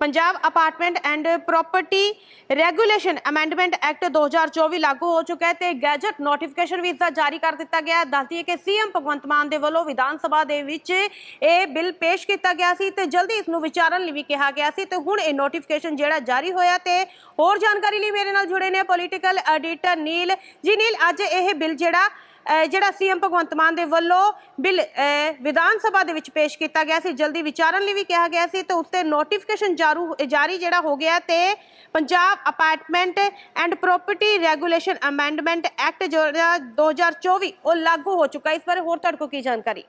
Punjab apartment and property regulation amendment act 2024 ਲਾਗੂ ਹੋ ਚੁੱਕਾ ਹੈ ਤੇ ਗੈਜਟ ਨੋਟੀਫਿਕੇਸ਼ਨ ਵੀ ਇਸ ਦਾ ਜਾਰੀ ਕਰ ਦਿੱਤਾ ਗਿਆ ਦੱਸਦੀ ਹੈ ਕਿ ਸੀਐਮ ਭਗਵੰਤ ਮਾਨ ਦੇ ਵੱਲੋਂ ਵਿਧਾਨ ਸਭਾ ਦੇ ਵਿੱਚ ਇਹ ਬਿੱਲ ਪੇਸ਼ ਕੀਤਾ ਗਿਆ ਸੀ ਤੇ ਜਲਦੀ ਇਸ ਨੂੰ ਵਿਚਾਰਨ ਲਈ ਵੀ ਕਿਹਾ ਗਿਆ ਸੀ ਤੇ ਹੁਣ ਇਹ ਨੋਟੀਫਿਕੇਸ਼ਨ ਜਿਹੜਾ ਜਾਰੀ ਹੋਇਆ ਤੇ ਹੋਰ ਜਾਣਕਾਰੀ ਲਈ ਮੇਰੇ ਨਾਲ ਜੁੜੇ ਨੇ ਪੋਲੀਟੀਕਲ ਐਡੀਟਰ ਨੀਲ ਜੀ ਨੀਲ ਅੱਜ ਇਹ ਬਿੱਲ ਜਿਹੜਾ ਜਿਹੜਾ ਸੀਐਮ ਭਗਵੰਤ ਮਾਨ ਦੇ ਵੱਲੋਂ ਬਿੱਲ ਵਿਧਾਨ ਸਭਾ ਦੇ ਵਿੱਚ ਪੇਸ਼ ਕੀਤਾ ਗਿਆ ਸੀ, ਜਲਦੀ ਵਿਚਾਰਨ ਲਈ ਵੀ ਕਿਹਾ ਗਿਆ ਸੀ, ਤੇ ਉਸ ਤੇ ਨੋਟੀਫਿਕੇਸ਼ਨ ਜਾਰੀ ਜਿਹੜਾ ਹੋ ਗਿਆ ਤੇ Punjab apartment and property regulation amendment act ਜਿਹੜਾ 2024 ਉਹ ਲਾਗੂ ਹੋ ਚੁੱਕਾ ਇਸ ਬਾਰੇ ਹੋਰ ਤੁਹਾਡੇ ਕੋਲ ਕੀ ਜਾਣਕਾਰੀ?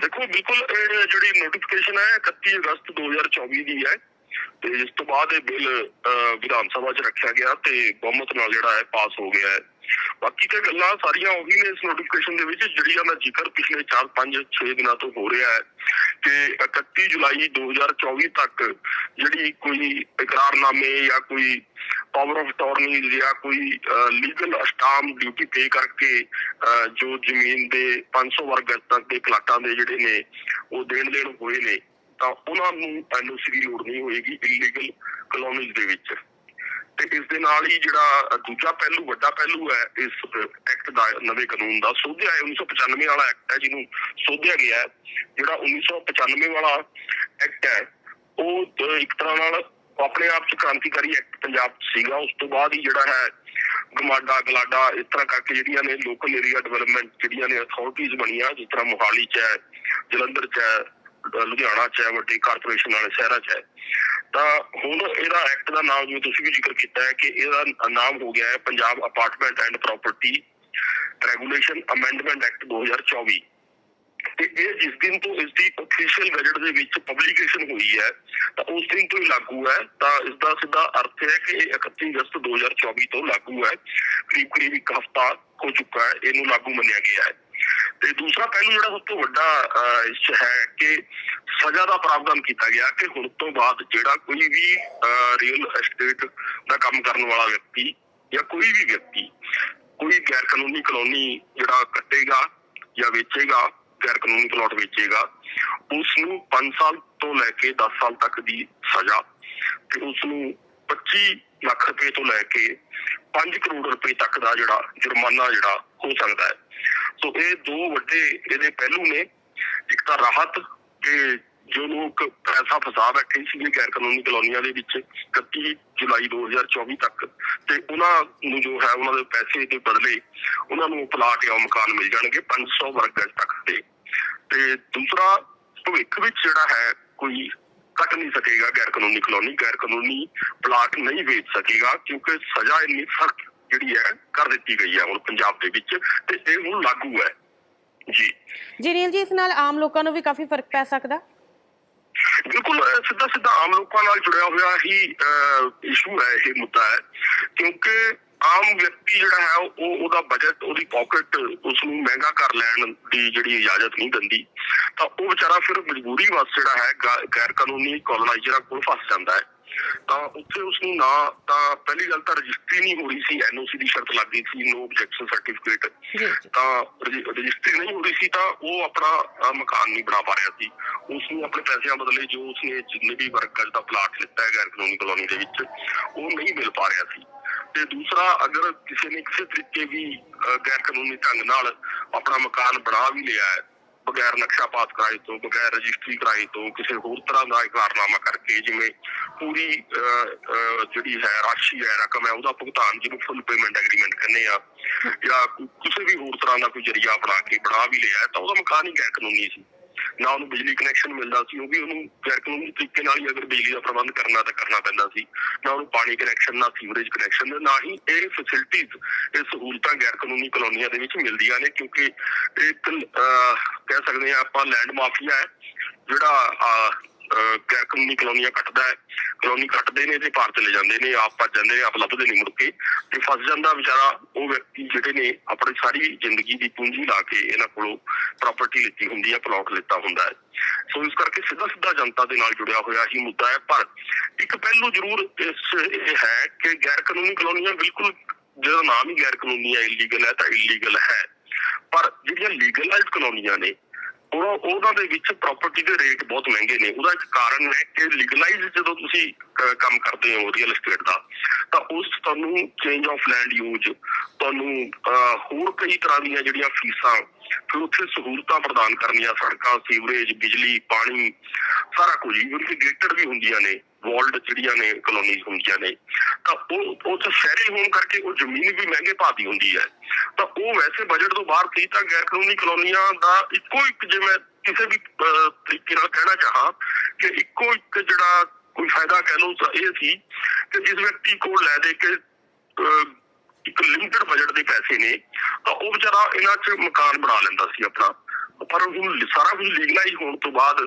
ਦੇਖੋ, ਬਿਲਕੁਲ ਇਹ ਜਿਹੜੀ ਨੋਟੀਫਿਕੇਸ਼ਨ ਹੈ 31 ਅਗਸਤ 2024 ਦੀ ਹੈ। ਤੇ ਇਸ ਤੋਂ ਬਾਅਦ ਇਹ ਬਿੱਲ ਵਿਧਾਨ ਸਭਾ 'ਚ ਰੱਖਿਆ ਗਿਆ ਤੇ ਬਹੁਮਤ ਨਾਲ ਜਿਹੜਾ ਹੈ, ਪਾਸ ਹੋ ਗਿਆ ਹੈ। ਬਾਕੀ ਤੇ ਗੱਲਾਂ ਸਾਰੀਆਂ ਉਹੀ ਨੇ ਇਸ ਨੋਟੀਫਿਕੇਸ਼ਨ ਦੇ ਵਿੱਚ ਜਿਹੜੀਆਂ ਦਾ ਜ਼ਿਕਰ ਪਿਛਲੇ 4 5 6 ਦਿਨਾਂ ਤੋਂ ਹੋ ਰਿਹਾ ਹੈ ਕਿ 31 ਜੁਲਾਈ 2024 ਤੱਕ ਜਿਹੜੀ ਕੋਈ ਇਕਰਾਰਨਾਮੇ ਜਾਂ ਕੋਈ ਪਾਵਰ ਆਫ ਅਟਾਰਨੀ ਜਾਂ ਕੋਈ ਲੀਗਲ ਅਸਟਾਮ ਡਿਊਟੀ ਪੇ ਕਰਕੇ ਜੋ ਜ਼ਮੀਨ ਦੇ 500 ਵਰਗ ਗਜ ਤੱਕ ਦੇ ਪਲਾਟਾਂ ਦੇ ਜਿਹੜੇ ਨੇ, ਉਹ ਦੇਣ ਦੇਣ ਹੋਏ ਨੇ, ਤਾਂ ਉਹਨਾਂ ਨੂੰ ਐਨਓਸੀ ਦੀ ਲੋੜ ਨਹੀਂ ਹੋਏਗੀ ਇਲੀਗਲ ਕਲੋਨੀਜ਼ ਦੇ ਵਿੱਚ। ਤੇ ਇਸ ਦੇ ਨਾਲ ਹੀ ਜਿਹੜਾ ਦੂਜਾ ਪਹਿਲੂ, ਵੱਡਾ ਪਹਿਲੂ ਹੈ, ਇਸ ਐਕਟ ਦਾ, ਨਵੇਂ ਕਾਨੂੰਨ ਦਾ, ਸੋਧਿਆ ਹੈ 1995 ਵਾਲਾ ਐਕਟ ਹੈ ਜਿਹਨੂੰ ਸੋਧਿਆ ਗਿਆ ਜਿਹੜਾ 1995 ਵਾਲਾ ਐਕਟ ਹੈ, ਉਹ ਇੱਕ ਤਰ੍ਹਾਂ ਨਾਲ ਆਪਣੇ ਆਪ ਚ ਕ੍ਰਾਂਤੀਕਾਰੀ ਐਕਟ ਪੰਜਾਬ ਸੀਗਾ, ਉਸ ਤੋਂ ਬਾਅਦ ਹੀ ਜਿਹੜਾ ਹੈ, ਗਮਾਡਾ, ਗਲਾਡਾ, ਇਸ ਤਰ੍ਹਾਂ ਕਰਕੇ ਜਿਹੜੀਆਂ ਨੇ ਲੋਕਲ ਏਰੀਆ ਡਿਵੈਲਪਮੈਂਟ ਜਿਹੜੀਆਂ ਨੇ ਅਥਾਰਟੀਆਂ ਬਣੀਆਂ, ਜਿਸ ਤਰ੍ਹਾਂ ਮੋਹਾਲੀ 'ਚ ਹੈ, ਜਲੰਧਰ 'ਚ ਹੈ ਲੁਧਿਆਣਾ 'ਚ ਹੈ, ਵੱਡੀ ਕਾਰਪੋਰੇਸ਼ਨ ਵਾਲੇ ਸ਼ਹਿਰਾਂ 'ਚ ਹੈ ਤਾਂ ਹੁਣ ਇਹਦਾ ਐਕਟ ਦਾ ਨਾਮ ਜਿਵੇਂ ਤੁਸੀਂ ਵੀ ਜ਼ਿਕਰ ਕੀਤਾ ਹੈ ਕਿ ਇਹਦਾ ਨਾਮ ਹੋ ਗਿਆ ਹੈ Punjab apartment and property regulation amendment act 2024 ਤੇ ਇਹ ਜਿਸ ਦਿਨ ਤੋਂ ਇਸ ਦੀ ਅਫੀਸ਼ੀਅਲ ਗਜਟ ਦੇ ਵਿੱਚ ਪਬਲੀਕੇਸ਼ਨ ਹੋਈ ਹੈ, ਤਾਂ ਉਸ ਦਿਨ ਤੋਂ ਹੀ ਲਾਗੂ ਹੈ। ਤਾਂ ਇਸ ਦਾ ਸਿੱਧਾ ਅਰਥ ਹੈ ਕਿ ਇਹ 31 ਅਗਸਤ 2024 ਤੋਂ ਲਾਗੂ ਹੈ। ਕਰੀਬ ਕਰੀਬ ਇੱਕ ਹਫ਼ਤਾ ਹੋ ਚੁੱਕਾ ਹੈ, ਇਹਨੂੰ ਲਾਗੂ ਮੰਨਿਆ ਗਿਆ ਹੈ। ਤੇ ਦੂਸਰਾ ਪਹਿਲੂ ਜਿਹੜਾ ਸਭ ਤੋਂ ਵੱਡਾ ਇਸ ਹੈ ਕਿ ਸਜ਼ਾ ਦਾ ਪ੍ਰਾਵਧਾਨ ਕੀਤਾ ਗਿਆ ਕਿ ਹੁਣ ਤੋਂ ਬਾਅਦ ਜਿਹੜਾ ਕੋਈ ਵੀ ਰੀਅਲ ਐਸਟੇਟ ਦਾ ਕੰਮ ਕਰਨ ਵਾਲਾ ਵਿਅਕਤੀ ਜਾਂ ਕੋਈ ਵੀ ਵਿਅਕਤੀ ਕੋਈ ਗੈਰ ਕਾਨੂੰਨੀ ਕਲੋਨੀ ਜਿਹੜਾ ਕੱਟੇਗਾ ਜਾਂ ਵੇਚੇਗਾ ਗੈਰ ਕਾਨੂੰਨੀ ਪਲਾਟ ਵੇਚੇਗਾ ਉਸ ਨੂੰ 5 ਸਾਲ ਤੋਂ ਲੈ ਕੇ 10 ਸਾਲ ਤੱਕ ਦੀ ਸਜ਼ਾ ਤੇ ਉਸ ਨੂੰ 25 ਲੱਖ ਰੁਪਏ ਤੋਂ ਲੈ ਕੇ 5 ਕਰੋੜ ਰੁਪਏ ਤੱਕ ਦਾ ਜਿਹੜਾ ਜੁਰਮਾਨਾ ਜਿਹੜਾ ਹੋ ਸਕਦਾ ਹੈ। ਸੋ ਇਹ ਦੋ ਵੱਡੇ ਇਹਦੇ ਪਹਿਲੂ ਨੇ। ਇੱਕ ਤਾਂ ਰਾਹਤ ਕਿ ਜੋ ਲੋਕ ਪੈਸਾ ਫਸਾ ਬੈਠੇ ਸੀ ਗੈਰ ਕਾਨੂੰਨੀ ਕਲੋਨੀਆਂ ਦੇ ਵਿੱਚ 31 ਜੁਲਾਈ 2024 ਤੱਕ, ਤੇ ਉਹਨਾਂ ਨੂੰ ਜੋ ਹੈ ਉਹਨਾਂ ਦੇ ਪੈਸੇ ਦੇ ਬਦਲੇ ਉਹਨਾਂ ਨੂੰ ਪਲਾਟ ਜਾਂ ਮਕਾਨ ਮਿਲ ਜਾਣਗੇ 500 ਵਰਗ ਗਜ ਤੱਕ ਦੇ। ਤੇ ਦੂਸਰਾ, ਭਵਿੱਖ ਵਿੱਚ ਜਿਹੜਾ ਹੈ ਕੋਈ ਕੱਟ ਨਹੀਂ ਸਕੇਗਾ ਗੈਰ ਕਾਨੂੰਨੀ ਕਲੋਨੀ ਗੈਰ ਕਾਨੂੰਨੀ ਪਲਾਟ ਨਹੀਂ ਵੇਚ ਸਕੇਗਾ ਕਿਉਂਕਿ ਸਜ਼ਾ ਇੰਨੀ ਸਖਤ ਜਿਹੜੀ ਹੈ ਕਰ ਦਿੱਤੀ ਗਈ ਹੈ ਹੁਣ ਪੰਜਾਬ ਦੇ ਵਿੱਚ ਤੇ ਇਹ ਹੁਣ ਲਾਗੂ ਹੈ। ਜੀ। ਜੀ ਨੀਲ ਜੀ ਇਸ ਨਾਲ ਆਮ ਲੋਕਾਂ ਨੂੰ ਵੀ ਕਾਫੀ ਫ਼ਰਕ ਪੈ ਸਕਦਾ? ਬਿਲਕੁਲ ਸਿੱਧਾ ਸਿੱਧਾ ਆਮ ਲੋਕਾਂ ਨਾਲ ਜੁੜਿਆ ਹੋਇਆ ਹੀ ਇਸ਼ੂ ਹੈ ਇਹ ਮੁੱਦਾ ਹੈ। ਕਿਉਂਕਿ ਆਮ ਵਿਅਕਤੀ ਜਿਹੜਾ ਹੈ ਉਹ ਉਹਦਾ ਬਜਟ ਉਹਦੀ ਪਾਕਟ ਉਸ ਨੂੰ ਮਹਿੰਗਾ ਕਰ ਲੈਣ ਦੀ ਜਿਹੜੀ ਇਜਾਜ਼ਤ ਨਹੀਂ ਦਿੰਦੀ। ਤਾਂ ਉਹ ਵਿਚਾਰਾ ਫਿਰ ਮਜਬੂਰੀ ਵਸ ਜਿਹੜਾ ਹੈ ਗੈਰ ਕਾਨੂੰਨੀ ਕਲੋਨਾਈਜ਼ਰਾਂ ਕੋਲ ਫਸ ਜਾਂਦਾ ਹੈ। ਤਾਂ ਉੱਥੇ ਉਸ ਨੂੰ ਨਾ ਤਾਂ ਪਹਿਲੀ ਗੱਲ ਤਾਂ ਰਜਿਸਟਰੀ ਨਹੀਂ ਹੋ ਰਹੀ ਸੀ ਐਨਓਸੀ ਦੀ ਸ਼ਰਤ ਲੱਗ ਗਈ ਸੀ ਨੋ ਆਬਜੈਕਸ਼ਨ ਸਰਟੀਫਿਕੇਟ। ਤਾਂ ਰਜਿ- ਰਜਿਸਟਰੀ ਨਹੀਂ ਹੋ ਰਹੀ ਸੀ ਤਾਂ ਉਹ ਆਪਣਾ ਮਕਾਨ ਨਹੀਂ ਬਣਾ ਪਾ ਰਿਹਾ ਸੀ। ਉਸ ਨੂੰ ਆਪਣੇ ਪੈਸਿਆਂ ਬਦਲੇ ਜੋ ਉਸਨੇ ਜਿੰਨੇ ਵੀ ਵਰਕਰ ਦਾ ਪਲਾਟ ਲਿੱਤਾ ਹੈ ਗੈਰ ਕਾਨੂੰਨੀ ਕਲੋਨੀ ਦੇ ਵਿੱਚ ਉਹ ਨਹੀਂ ਮਿਲ ਪਾ ਰਿਹਾ ਸੀ। ਤੇ ਦੂਸਰਾ ਅਗਰ ਕਿਸੇ ਨੇ ਕਿਸੇ ਤਰੀਕੇ ਵੀ ਗੈਰ ਕਾਨੂੰਨੀ ਢੰਗ ਨਾਲ ਆਪਣਾ ਮਕਾਨ ਬਣਾ ਵੀ ਲਿਆ ਹੈ ਬਗੈਰ ਨਕਸ਼ਾ ਪਾਸ ਕਰਾਏ ਤੋਂ, ਬਗੈਰ ਰਜਿਸਟਰੀ ਕਰਾਏ ਤੋਂ, ਕਿਸੇ ਹੋਰ ਤਰ੍ਹਾਂ ਦਾ ਇਕਰਾਰਨਾਮਾ ਕਰਕੇ ਜਿਵੇਂ ਪੂਰੀ ਜਿਹੜੀ ਹੈ, ਰਾਸ਼ੀ ਹੈ, ਰਕਮ ਹੈ, ਉਹਦਾ ਭੁਗਤਾਨ ਜਿਹਨੂੰ ਫੁੱਲ ਪੇਮੈਂਟ ਐਗਰੀਮੈਂਟ ਕਹਿੰਦੇ ਆ, ਜਾਂ ਕਿਸੇ ਵੀ ਹੋਰ ਤਰ੍ਹਾਂ ਦਾ ਕੋਈ ਜਰੀਆ ਬਣਾ ਕੇ ਬਣਾ ਵੀ ਲਿਆ, ਤਾਂ ਉਹਦਾ ਮਕਾਨ ਹੀ ਗੈਰ ਕਾਨੂੰਨੀ ਸੀ। ਨਾ ਉਹਨੂੰ ਬਿਜਲੀ ਕਨੈਕਸ਼ਨ ਮਿਲਦਾ ਸੀ ਉਹ ਵੀ ਉਹਨੂੰ ਗੈਰ ਕਾਨੂੰਨੀ ਤਰੀਕੇ ਨਾਲ ਹੀ ਅਗਰ ਬਿਜਲੀ ਦਾ ਪ੍ਰਬੰਧ ਕਰਨਾ ਤਾਂ ਕਰਨਾ ਪੈਂਦਾ ਸੀ ਨਾ ਉਹਨੂੰ ਪਾਣੀ ਕਨੈਕਸ਼ਨ ਨਾ ਸੀਵਰੇਜ ਕਨੈਕਸ਼ਨ ਨਾ ਹੀ ਇਹ ਫੈਸਿਲਿਟੀਆਂ ਇਹ ਸਹੂਲਤਾਂ ਗੈਰ ਕਾਨੂੰਨੀ ਕਲੋਨੀਆਂ ਦੇ ਵਿੱਚ ਮਿਲਦੀਆਂ ਨੇ ਕਿਉਂਕਿ ਇਹ ਇੱਕ ਅਹ, ਕਹਿ ਸਕਦੇ ਆ ਆਪਾਂ ਲੈਂਡ ਮਾਫੀਆ ਹੈ ਜਿਹੜਾ ਅਹ, ਅਹ, ਗੈਰ ਕਾਨੂੰਨੀ ਕਲੋਨੀਆਂ ਕੱਟਦਾ ਹੈ। ਕਲੋਨੀ ਕੱਟਦੇ ਨੇ ਤੇ ਪਾਰ ਚਲੇ ਜਾਂਦੇ ਨੇ, ਆਪ ਭੱਜ ਜਾਂਦੇ ਨੇ, ਆਪ ਲੱਭਦੇ ਨਹੀਂ ਮੁੜ ਕੇ ਤੇ ਫਸ ਜਾਂਦਾ ਵਿਚਾਰਾ ਉਹ ਵਿਅਕਤੀ ਜਿਹੜੇ ਨੇ ਆਪਣੀ ਸਾਰੀ ਜ਼ਿੰਦਗੀ ਦੀ ਪੂੰਜੀ ਲਾ ਕੇ ਇਹਨਾਂ ਕੋਲੋਂ ਪ੍ਰਾਪਰਟੀ ਲਿੱਤੀ ਹੁੰਦੀ ਹੈ ਪਲਾਟ ਲਿੱਤਾ ਹੁੰਦਾ ਹੈ। ਸੋ ਇਸ ਕਰਕੇ ਸਿੱਧਾ ਸਿੱਧਾ ਜਨਤਾ ਦੇ ਨਾਲ ਜੁੜਿਆ ਹੋਇਆ ਹੀ ਮੁੱਦਾ ਹੈ। ਪਰ ਇੱਕ ਪਹਿਲੂ ਜ਼ਰੂਰ ਇਸ ਇਹ ਹੈ ਕਿ ਗੈਰ ਕਾਨੂੰਨੀ ਕਲੋਨੀਆਂ ਬਿਲਕੁਲ ਜਿਹਦਾ ਨਾਮ ਹੀ ਗੈਰ ਕਾਨੂੰਨੀ ਹੈ ਇਲੀਗਲ ਹੈ ਤਾਂ ਇਲੀਗਲ ਹੈ। ਪਰ ਜਿਹੜੀਆਂ ਲੀਗਲਾਈਜ਼ਡ ਕਲੋਨੀਆਂ ਨੇ। ਉਹ ਉਹਨਾਂ ਦੇ ਵਿੱਚ ਪ੍ਰਾਪਰਟੀ ਦੇ ਰੇਟ ਬਹੁਤ ਮਹਿੰਗੇ ਨੇ। ਉਹਦਾ ਇੱਕ ਕਾਰਨ ਹੈ ਕਿ ਲੀਗਲਾਈਜ਼ ਜਦੋਂ ਤੁਸੀਂ ਕੰਮ ਕਰਦੇ ਹੋ ਰੀਅਲ ਏਸਟੇਟ ਦਾ ਤਾਂ ਉਸ ਤੁਹਾਨੂੰ ਚੇਂਜ ਆਫ ਲੈਂਡ ਯੂਜ਼ ਤੁਹਾਨੂੰ ਅਹ, ਹੋਰ ਕਈ ਤਰ੍ਹਾਂ ਦੀਆਂ ਜਿਹੜੀਆਂ ਫੀਸਾਂ ਫਿਰ ਉੱਥੇ ਸਹੂਲਤਾਂ ਪ੍ਰਦਾਨ ਕਰਨੀਆਂ ਸੜਕਾਂ ਸੀਵਰੇਜ ਬਿਜਲੀ ਪਾਣੀ ਸਾਰਾ ਕੁਝ। ਇਵਨ ਵੀ ਹੁੰਦੀਆਂ ਨੇ ਵਾਲਡ ਜਿਹੜੀਆਂ ਨੇ ਕਲੋਨੀਜ਼ ਹੁੰਦੀਆਂ ਨੇ। ਤਾਂ ਉਹ ਉਹ ਤਾਂ ਸ਼ਹਿਰੀ ਹੋਣ ਕਰਕੇ ਉਹ ਜ਼ਮੀਨ ਵੀ ਮਹਿੰਗੇ ਭਾਅ ਦੀ ਹੁੰਦੀ ਹੈ। ਤਾਂ ਉਹ ਵੈਸੇ ਬਜਟ ਤੋਂ ਬਾਹਰ ਸੀ ਤਾਂ ਗੈਰ ਕਾਨੂੰਨੀ ਕਲੋਨੀਆਂ ਦਾ ਇੱਕੋ ਇੱਕ ਜੇ ਮੈਂ ਕਿਸੇ ਵੀ ਤਰੀਕੇ ਨਾਲ ਕਹਿਣਾ ਚਾਹਾਂ ਕਿ ਇੱਕੋ ਇੱਕ ਜਿਹੜਾ ਕੋਈ ਫਾਇਦਾ ਕਹਿ ਲਓ ਤਾਂ ਇਹ ਸੀ ਕਿ ਜਿਸ ਵਿਅਕਤੀ ਕੋਲ ਲੈ ਦੇ ਕੇ ਅਹ, ਇੱਕ ਲਿਮਟਿਡ ਬਜਟ ਦੇ ਪੈਸੇ ਨੇ ਤਾਂ ਉਹ ਵਿਚਾਰਾ ਇਹਨਾਂ 'ਚ ਮਕਾਨ ਬਣਾ ਲੈਂਦਾ ਸੀ ਆਪਣਾ। ਪਰ ਹੁਣ ਸਾਰਾ ਕੁਝ ਲੀਗਲਾਈਜ਼ ਹੋਣ ਤੋਂ ਬਾਅਦ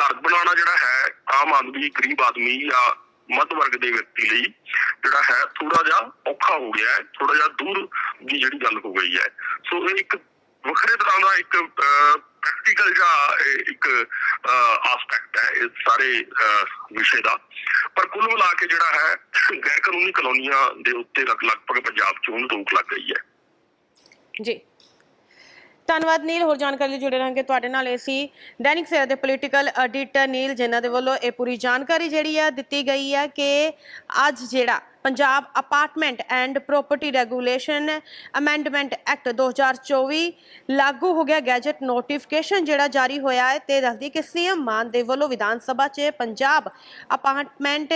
ਘਰ ਬਣਾਉਣਾ ਜਿਹੜਾ ਹੈ ਆਮ ਆਦਮੀ ਗਰੀਬ ਆਦਮੀ ਜਾਂ ਮੱਧ ਵਰਗ ਦੇ ਵਿਅਕਤੀ ਲਈ ਜਿਹੜਾ ਹੈ ਥੋੜਾ ਜਿਹਾ ਔਖਾ ਹੋ ਗਿਆ ਹੈ ਥੋੜਾ ਜਿਹਾ ਦੂਰ ਦੀ ਜਿਹੜੀ ਗੱਲ ਹੋ ਗਈ ਹੈ। ਸੋ ਇਹ ਇੱਕ ਵੱਖਰੇ ਤਰ੍ਹਾਂ ਦਾ ਇੱਕ ਪ੍ਰੈਕਟੀਕਲ ਜਿਹਾ ਇੱਕ ਆਸਪੈਕਟ ਹੈ ਇਸ ਸਾਰੇ ਵਿਸ਼ੇ ਦਾ। ਪਰ ਕੁੱਲ ਮਿਲਾ ਕੇ ਜਿਹੜਾ ਹੈ, ਗੈਰ ਕਾਨੂੰਨੀ ਕਲੋਨੀਆਂ ਦੇ ਉੱਤੇ ਲਗਭਗ ਪੰਜਾਬ 'ਚ ਹੁਣ ਰੋਕ ਲੱਗ ਗਈ ਹੈ। ਜੀ। ਧੰਨਵਾਦ ਨੀਲ, ਹੋਰ ਜਾਣਕਾਰੀ ਲਈ ਜੁੜੇ ਰਹਾਂਗੇ ਤੁਹਾਡੇ ਨਾਲ। ਇਹ ਸੀ ਦੈਨਿਕ ਸਵੇਰਾ ਦੇ ਪੋਲੀਟੀਕਲ ਐਡੀਟਰ ਨੀਲ, ਜਿਨ੍ਹਾਂ ਦੇ ਵੱਲੋਂ ਇਹ ਪੂਰੀ ਜਾਣਕਾਰੀ ਜਿਹੜੀ ਆ ਦਿੱਤੀ ਗਈ ਹੈ ਕਿ ਅੱਜ ਜਿਹੜਾ Punjab apartment and property regulation amendment act 2024 ਲਾਗੂ ਹੋ ਗਿਆ ਗੈਜਟ ਨੋਟੀਫਿਕੇਸ਼ਨ ਜਿਹੜਾ ਜਾਰੀ ਹੋਇਆ ਹੈ, ਤੇ ਦੱਸਦੀ ਕਿ ਸੀਐਮ ਮਾਨ ਦੇ ਵੱਲੋਂ ਵਿਧਾਨ ਸਭਾ 'ਚ Punjab apartment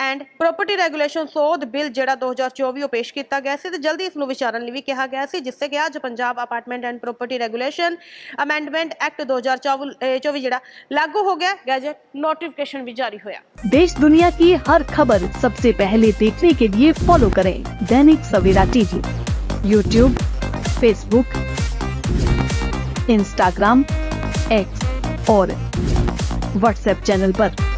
and property regulation ਸੋਧ ਬਿੱਲ ਜਿਹੜਾ 2024 ਉਹ ਪੇਸ਼ ਕੀਤਾ ਗਿਆ ਸੀ ਤੇ ਜਲਦੀ ਇਸ ਨੂੰ ਵਿਚਾਰਨ ਲਈ ਵੀ ਕਿਹਾ ਗਿਆ ਸੀ ਜਿਸ ਸੇ ਕਿ ਅੱਜ Punjab apartment and property regulation amendment act 2024 ਜਿਹੜਾ ਲਾਗੂ ਹੋ ਗਿਆ ਗੈਜਟ ਨੋਟੀਫਿਕੇਸ਼ਨ ਵੀ ਜਾਰੀ ਹੋਇਆ देश दुनिया की हर खबर सबसे पहले देखने के लिए फॉलो करें Dainik Savera TV YouTube Facebook Instagram X और व्हाट्सएप चैनल पर।